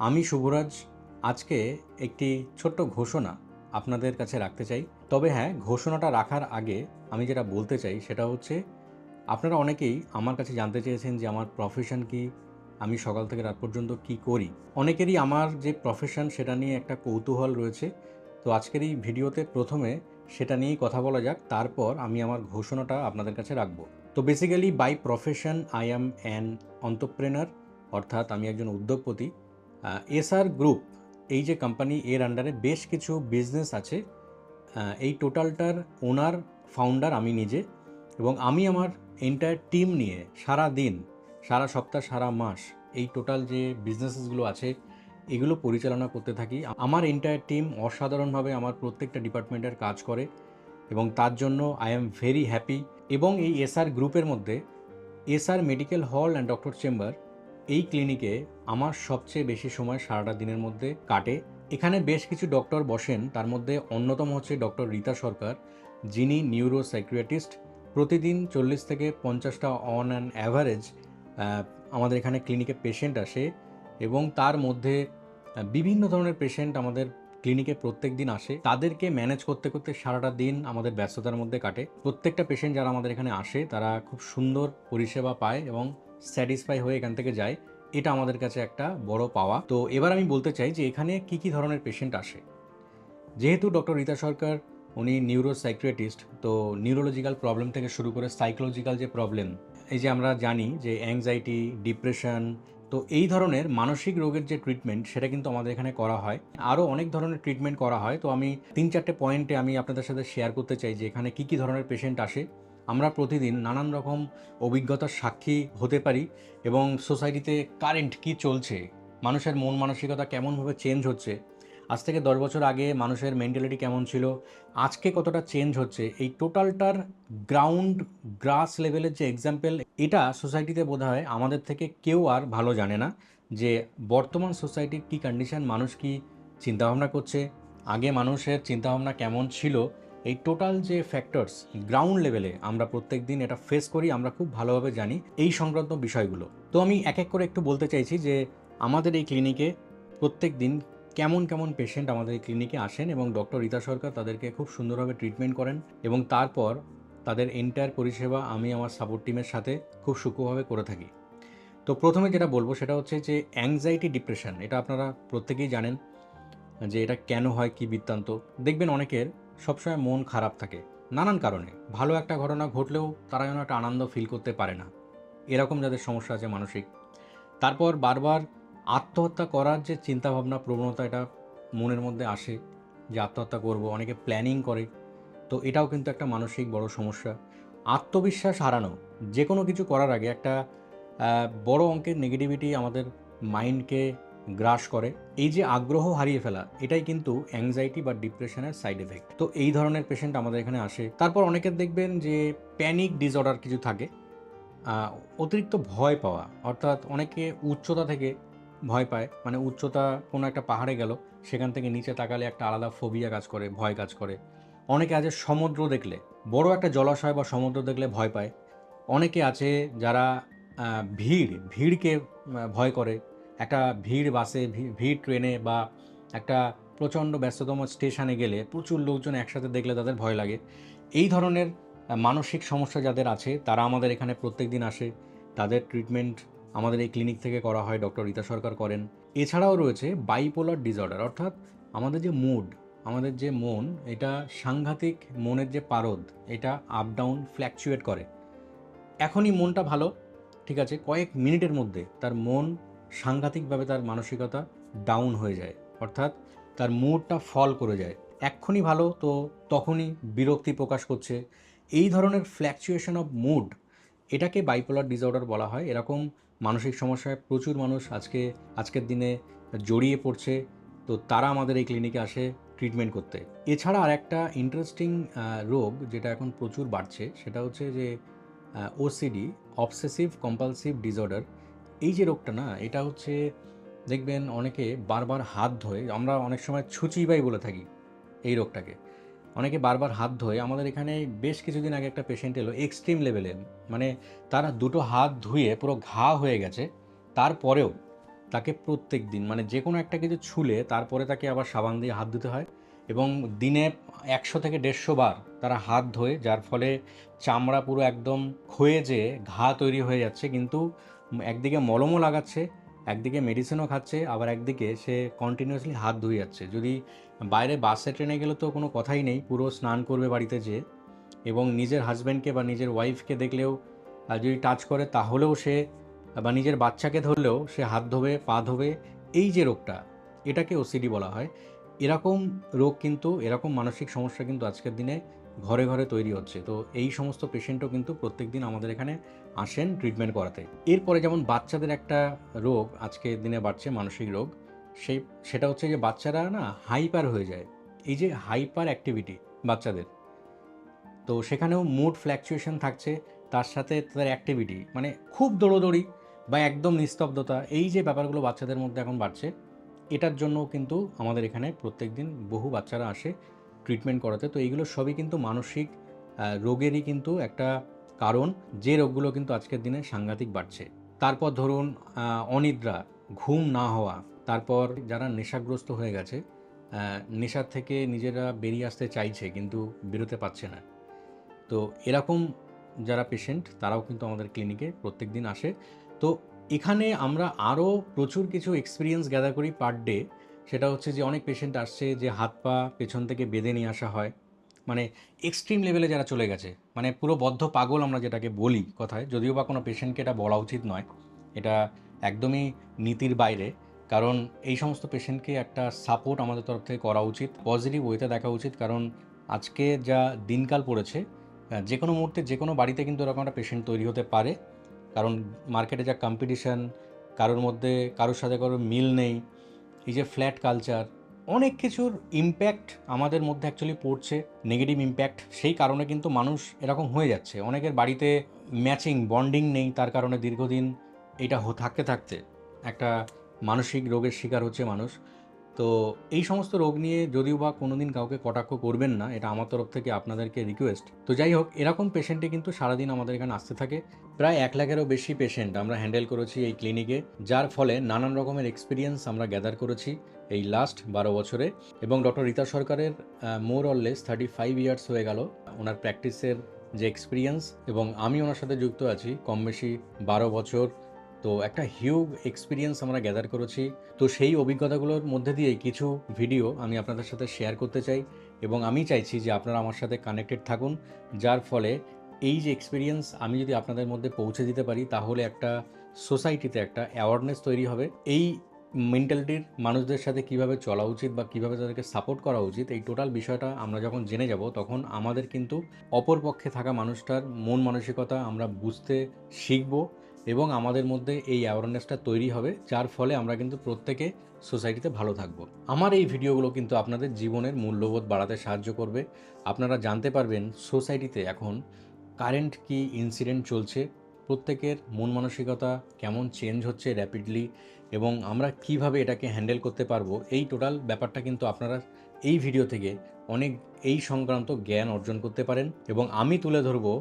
আমি শুভরাজ, আজকে একটি ছোট্ট ঘোষণা আপনাদের কাছে রাখতে চাই। তবে হ্যাঁ ঘোষণাটা রাখার আগে আমি যেটা বলতে চাই সেটা হচ্ছে, আপনারা অনেকেই আমার কাছে জানতে চেয়েছেন যে আমার প্রফেশন কি, আমি সকাল থেকে রাত পর্যন্ত কি করি। অনেকেরই আমার যে প্রফেশন সেটা নিয়ে একটা কৌতূহল রয়েছে। তো আজকের এই ভিডিওতে প্রথমে সেটা নিয়েই কথা বলা যাক, তারপর আমি আমার ঘোষণাটা আপনাদের কাছে রাখব। তো basically by profession I am an entrepreneur অর্থাৎ আমি একজন উদ্যোগপতি। এসআর গ্রুপ এই যে কোম্পানি এর আন্ডারে বেশ কিছু বিজনেস আছে। এই টোটালটার ওনার ফাউন্ডার আমি নিজে এবং আমি আমার এন্টায়ার টিম নিয়ে সারা দিন, সারা সপ্তাহ, সারা মাস এই টোটাল যে বিজনেসেসগুলো আছে, এগুলো পরিচালনা করতে থাকি। আমার এন্টায়ার টিম অসাধারণভাবে আমার প্রত্যেকটা ডিপার্টমেন্টের কাজ করে এবং তার জন্য আই এম ভেরি হ্যাপি এবং এই এসআর গ্রুপের মধ্যে SR medical hall and doctor chamber এই ক্লিনিকে আমার সবচেয়ে বেশি সময় সারাটা দিনের মধ্যে কাটে। এখানে বেশ কিছু ডক্টর বসেন, তার মধ্যে অন্যতম হচ্ছে ডক্টর রীতা সরকার, যিনি নিউরো সাইক্রিয়াটিস্ট প্রতিদিন চল্লিশ থেকে পঞ্চাশটা অন অ্যান অ্যাভারেজ আমাদের এখানে ক্লিনিকে পেশেন্ট আসে এবং তার মধ্যে বিভিন্ন ধরনের পেশেন্ট আমাদের ক্লিনিকে প্রত্যেক দিন আসে। তাদেরকে ম্যানেজ করতে করতে সারাটা দিন আমাদের ব্যস্ততার মধ্যে কাটে। প্রত্যেকটা পেশেন্ট যারা আমাদের এখানে আসে, তারা খুব সুন্দর পরিষেবা পায় এবং স্যাটিসফাই হয়ে এখান থেকে যায়, এটা আমাদের কাছে একটা বড় পাওয়া। তো এবার আমি বলতে চাই যে এখানে কি কি ধরনের পেশেন্ট আসে। যেহেতু ডক্টর রীতা সরকার, উনি নিউরো সাইক্রিয়াটিস্ট তো নিউরোলজিক্যাল প্রবলেম থেকে শুরু করে সাইকোলজিক্যাল যে প্রবলেম এই যে আমরা জানি যে অ্যাংজাইটি ডিপ্রেশন তো এই ধরনের মানসিক রোগের যে ট্রিটমেন্ট সেটা কিন্তু আমাদের এখানে করা হয়। আরও অনেক ধরনের ট্রিটমেন্ট করা হয়। তো আমি তিন চারটে পয়েন্টে আমি আপনাদের সাথে শেয়ার করতে চাই যে এখানে কী কী ধরনের পেশেন্ট আসে। আমরা প্রতিদিন নানান রকম অভিজ্ঞতার সাক্ষী হতে পারি এবং সোসাইটিতে কারেন্ট কি চলছে, মানুষের মন মানসিকতা কেমনভাবে চেঞ্জ হচ্ছে, আজ থেকে দশ বছর আগে মানুষের মেন্টালিটি কেমন ছিল, আজকে কতটা চেঞ্জ হচ্ছে, এই টোটালটার গ্রাউন্ড গ্রাস লেভেলের যে এক্সাম্পল এটা সোসাইটিতে বোধ হয় আমাদের থেকে কেউ আর ভালো জানে না যে বর্তমান সোসাইটির কী কন্ডিশন মানুষ কি চিন্তাভাবনা করছে, আগে মানুষের চিন্তাভাবনা কেমন ছিল এই টোটাল যে ফ্যাক্টরস গ্রাউন্ড লেভেলে আমরা প্রত্যেক দিন এটা ফেস করি, আমরা খুব ভালোভাবে জানি এই সংক্রান্ত বিষয়গুলো। তো আমি এক এক করে একটু বলতে চাইছি যে আমাদের এই ক্লিনিকে প্রত্যেক দিন কেমন কেমন পেশেন্ট আমাদের এই ক্লিনিকে আসেন এবং ডক্টর রীতা সরকার তাদেরকে খুব সুন্দরভাবে ট্রিটমেন্ট করেন এবং তারপর তাদের এন্টায়ার পরিষেবা আমি আমার সাপোর্ট টিমের সাথে খুব সূক্ষ্মভাবে করে থাকি। তো প্রথমে যেটা বলব সেটা হচ্ছে যে অ্যাংজাইটি ডিপ্রেশন এটা আপনারা প্রত্যেকেই জানেন যে এটা কেন হয়, কি বৃত্তান্ত। দেখবেন অনেকের সবসময় মন খারাপ থাকে। নানান কারণে। ভালো একটা ঘটনা ঘটলেও তারা যেন একটা আনন্দ ফিল করতে পারে না। এরকম যাদের সমস্যা আছে মানসিক। তারপর বারবার আত্মহত্যা করার যে চিন্তাভাবনা, প্রবণতা এটা মনের মধ্যে আসে যে আত্মহত্যা করব, অনেকে প্ল্যানিং করে। তো এটাও কিন্তু একটা মানসিক বড় সমস্যা। আত্মবিশ্বাস হারানো যে কোনো কিছু করার আগে একটা বড় অঙ্কের নেগেটিভিটি আমাদের মাইন্ডকে গ্রাস করে, এই যে আগ্রহ হারিয়ে ফেলা, এটাই কিন্তু অ্যাংজাইটি বা ডিপ্রেশনের সাইড এফেক্ট তো এই ধরনের পেশেন্ট আমাদের এখানে আসে। তারপর অনেকের দেখবেন যে প্যানিক ডিসঅর্ডার কিছু থাকে অতিরিক্ত ভয় পাওয়া, অর্থাৎ অনেকে উচ্চতা থেকে ভয় পায় মানে উচ্চতা কোনো একটা পাহাড়ে গেল, সেখান থেকে নিচে তাকালে একটা আলাদা ফোবিয়া কাজ করে, ভয় কাজ করে। অনেকে আছে সমুদ্র দেখলে, বড় একটা জলাশয় বা সমুদ্র দেখলে ভয় পায়। অনেকে আছে যারা ভিড়, ভিড়কে ভয় করে একটা ভিড় বাসে ভিড় ট্রেনে বা একটা প্রচণ্ড ব্যস্ততম স্টেশনে গেলে প্রচুর লোকজন একসাথে দেখলে তাদের ভয় লাগে। এই ধরনের মানসিক সমস্যা যাদের আছে, তারা আমাদের এখানে প্রত্যেক দিন আসে। তাদের ট্রিটমেন্ট আমাদের এই ক্লিনিক থেকে করা হয়, ডক্টর রীতা সরকার করেন। এছাড়াও রয়েছে বাইপোলার ডিসঅর্ডার অর্থাৎ আমাদের যে মুড আমাদের যে মন, এটা সাংঘাতিক মনের যে পারদ, এটা আপ ডাউন ফ্ল্যাকচুয়েট করে। এখনই মনটা ভালো, ঠিক আছে? কয়েক মিনিটের মধ্যে তার মন সাংঘাতিকভাবে তার মানসিকতা ডাউন হয়ে যায়। অর্থাৎ তার মুডটা ফল করে যায়। এক্ষুনি ভালো, তো তখনই বিরক্তি প্রকাশ করছে। এই ধরনের ফ্ল্যাকচুয়েশন অফ মুড এটাকে বাইপোলার ডিসঅর্ডার বলা হয়। এরকম মানসিক সমস্যায় প্রচুর মানুষ আজকে, আজকের দিনে জড়িয়ে পড়ছে। তো তারা আমাদের এই ক্লিনিকে আসে ট্রিটমেন্ট করতে। এছাড়া আর একটা ইন্টারেস্টিং রোগ যেটা এখন প্রচুর বাড়ছে, সেটা হচ্ছে যে ওসিডি অবসেসিভ কম্পালসিভ ডিসঅর্ডার এই যে রোগটা না, এটা হচ্ছে, দেখবেন অনেকে বারবার হাত ধোয়, আমরা অনেক সময় ছুচিবাই বলে থাকি এই রোগটাকে। অনেকে বারবার হাত ধোয়, আমাদের এখানে বেশ কিছুদিন আগে একটা পেশেন্ট এলো এক্সট্রিম লেভেলে মানে তারা দুটো হাত ধুয়ে পুরো ঘা হয়ে গেছে, তারপরেও তাকে প্রত্যেক দিন মানে যে কোনো একটা কিছু ছুলে তারপরে তাকে আবার সাবান দিয়ে হাত ধুতে হয় এবং দিনে একশো থেকে দেড়শো বার তারা হাত ধোয়, যার ফলে চামড়া পুরো একদম ক্ষয়ে যে ঘা তৈরি হয়ে যাচ্ছে, কিন্তু একদিকে মলমও লাগাচ্ছে, একদিকে মেডিসিনও খাচ্ছে, আবার একদিকে সে কন্টিনিউয়াসলি হাত ধুয়ে যাচ্ছে। যদি বাইরে বাসে ট্রেনে গেলে তো কোনো কথাই নেই, পুরো স্নান করবে বাড়িতে যেয়ে এবং নিজের হাজব্যান্ডকে বা নিজের ওয়াইফকে দেখলেও যদি টাচ করে তাহলেও সে, বা নিজের বাচ্চাকে ধরলেও সে হাত ধোবে, পা ধোবে, এই যে রোগটা, এটাকে ওসিডি বলা হয়। এরকম রোগ কিন্তু, এরকম মানসিক সমস্যা কিন্তু আজকের দিনে ঘরে ঘরে তৈরি হচ্ছে। তো এই সমস্ত পেশেন্টও কিন্তু প্রত্যেক দিন আমাদের এখানে আসেন ট্রিটমেন্ট করাতে। এরপরে যেমন বাচ্চাদের একটা রোগ, আজকের দিনে বাড়ছে মানসিক রোগ সেই সেটা হচ্ছে যে বাচ্চারা না হাইপার হয়ে যায়। এই যে হাইপার অ্যাক্টিভিটি বাচ্চাদের, তো সেখানেও মুড ফ্ল্যাকচুয়েশন থাকছে, তার সাথে তাদের অ্যাক্টিভিটি মানে খুব দৌড়োদৌড়ি বা একদম নিস্তব্ধতা, এই যে ব্যাপারগুলো বাচ্চাদের মধ্যে এখন বাড়ছে, এটার জন্য কিন্তু আমাদের এখানে প্রত্যেক দিন বহু বাচ্চারা আসে ট্রিটমেন্ট করাতে, তো এইগুলো সবই কিন্তু মানসিক রোগেরই কিন্তু একটা কারণ। যে রোগগুলো কিন্তু আজকের দিনে সাংঘাতিক বাড়ছে। তারপর ধরুন অনিদ্রা, ঘুম না হওয়া, তারপর যারা নেশাগ্রস্ত হয়ে গেছে নেশার থেকে নিজেরা বেরিয়ে আসতে চাইছে কিন্তু বেরোতে পারছে না। তো এরকম যারা পেশেন্ট তারাও কিন্তু আমাদের ক্লিনিকে প্রত্যেক দিন আসে। তো এখানে আমরা আরও প্রচুর কিছু এক্সপিরিয়েন্স গ্যাদার করি পার ডে সেটা হচ্ছে যে অনেক পেশেন্ট আসছে যে হাত পা পেছন থেকে বেঁধে নিয়ে আসা হয়। মানে এক্সট্রিম লেভেলে যারা চলে গেছে মানে পুরো বদ্ধ পাগল আমরা যেটাকে বলি কথায়, যদিও বা কোনো পেশেন্টকে এটা বলা উচিত নয়। এটা একদমই নীতির বাইরে, কারণ এই সমস্ত পেশেন্টকে একটা সাপোর্ট আমাদের তরফ থেকে করা উচিত পজিটিভ ওয়েতে দেখা উচিত, কারণ আজকে যা দিনকাল পড়েছে যে কোনো মুহূর্তে যে কোনো বাড়িতে কিন্তু এরকম একটা পেশেন্ট তৈরি হতে পারে। কারণ মার্কেটে যা কম্পিটিশান কারোর মধ্যে কারোর সাথে কারোর মিল নেই এই যে ফ্ল্যাট কালচার অনেক কিছুর ইম্প্যাক্ট আমাদের মধ্যে অ্যাকচুয়ালি পড়ছে নেগেটিভ ইম্প্যাক্ট সেই কারণে কিন্তু মানুষ এরকম হয়ে যাচ্ছে। অনেকের বাড়িতে ম্যাচিং বন্ডিং নেই, তার কারণে দীর্ঘদিন এটা থাকতে থাকতে একটা মানসিক রোগের শিকার হচ্ছে মানুষ। তো এই সমস্ত রোগ নিয়ে যদিও বা কোনোদিন কাউকে কটাক্ষ করবেন না, এটা আমার তরফ থেকে আপনাদেরকে রিকোয়েস্ট তো যাই হোক, এরকম পেশেন্টে কিন্তু সারাদিন আমাদের এখানে আসতে থাকে। প্রায় এক লাখেরও বেশি পেশেন্ট আমরা হ্যান্ডেল করেছি এই ক্লিনিকে যার ফলে নানান রকমের এক্সপিরিয়েন্স আমরা গ্যাদার করেছি এই লাস্ট বারো বছরে। এবং ডক্টর রীতা সরকারের more or less thirty five years হয়ে গেল ওনার প্র্যাকটিসের যে এক্সপিরিয়েন্স এবং আমি ওনার সাথে যুক্ত আছি কম বেশি বারো বছর। তো একটা হিউজ এক্সপিরিয়েন্স আমরা গ্যাদার করেছি। তো সেই অভিজ্ঞতাগুলোর মধ্যে দিয়ে কিছু ভিডিও আমি আপনাদের সাথে শেয়ার করতে চাই এবং আমি চাইছি যে আপনারা আমার সাথে কানেক্টেড থাকুন, যার ফলে এই যে এক্সপিরিয়েন্স আমি যদি আপনাদের মধ্যে পৌঁছে দিতে পারি, তাহলে একটা সোসাইটিতে একটা অ্যাওয়ারনেস তৈরি হবে। এই মেন্টালিটির মানুষদের সাথে কীভাবে চলা উচিত বা কীভাবে তাদেরকে সাপোর্ট করা উচিত, এই টোটাল বিষয়টা আমরা যখন জেনে যাব, তখন আমাদের কিন্তু অপর পক্ষে থাকা মানুষটার মন মানসিকতা আমরা বুঝতে শিখব এবং আমাদের মধ্যে এই অ্যাওয়ারনেসটা তৈরি হবে, যার ফলে আমরা কিন্তু প্রত্যেকে সোসাইটিতে ভালো থাকব। আমার এই ভিডিওগুলো কিন্তু আপনাদের জীবনের মূল্যবোধ বাড়াতে সাহায্য করবে। আপনারা জানতে পারবেন সোসাইটিতে এখন কারেন্ট কি ইনসিডেন্ট চলছে, প্রত্যেকের মন মানসিকতা কেমন চেঞ্জ হচ্ছে র্যাপিডলি এবং আমরা কীভাবে এটাকে হ্যান্ডেল করতে পারব, এই টোটাল ব্যাপারটা কিন্তু আপনারা এই ভিডিও থেকে অনেক, এই সংক্রান্ত জ্ঞান অর্জন করতে পারেন। এবং আমি তুলে ধরবো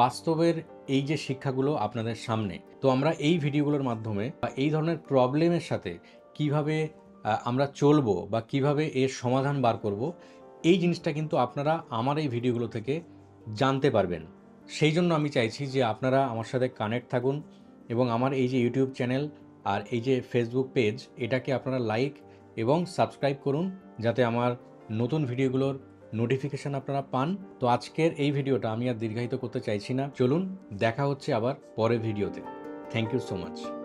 বাস্তবের এই যে শিক্ষাগুলো আপনাদের সামনে, তো আমরা এই ভিডিওগুলোর মাধ্যমে বা এই ধরনের প্রবলেমের সাথে কীভাবে আমরা চলবো বা কীভাবে এর সমাধান বার করব, এই জিনিসটা কিন্তু আপনারা আমার এই ভিডিওগুলো থেকে জানতে পারবেন। সেই জন্য আমি চাইছি যে আপনারা আমার সাথে কানেক্ট থাকুন এবং আমার এই যে ইউটিউব চ্যানেল আর এই যে ফেসবুক পেজ এটাকে আপনারা লাইক এবং সাবস্ক্রাইব করুন, যাতে আমার নতুন ভিডিওগুলোর নোটিফিকেশান আপনারা পান। তো আজকের এই ভিডিওটা আমি আর দীর্ঘায়িত করতে চাইছি না। চলুন, দেখা হচ্ছে আবার পরের ভিডিওতে। Thank you so much.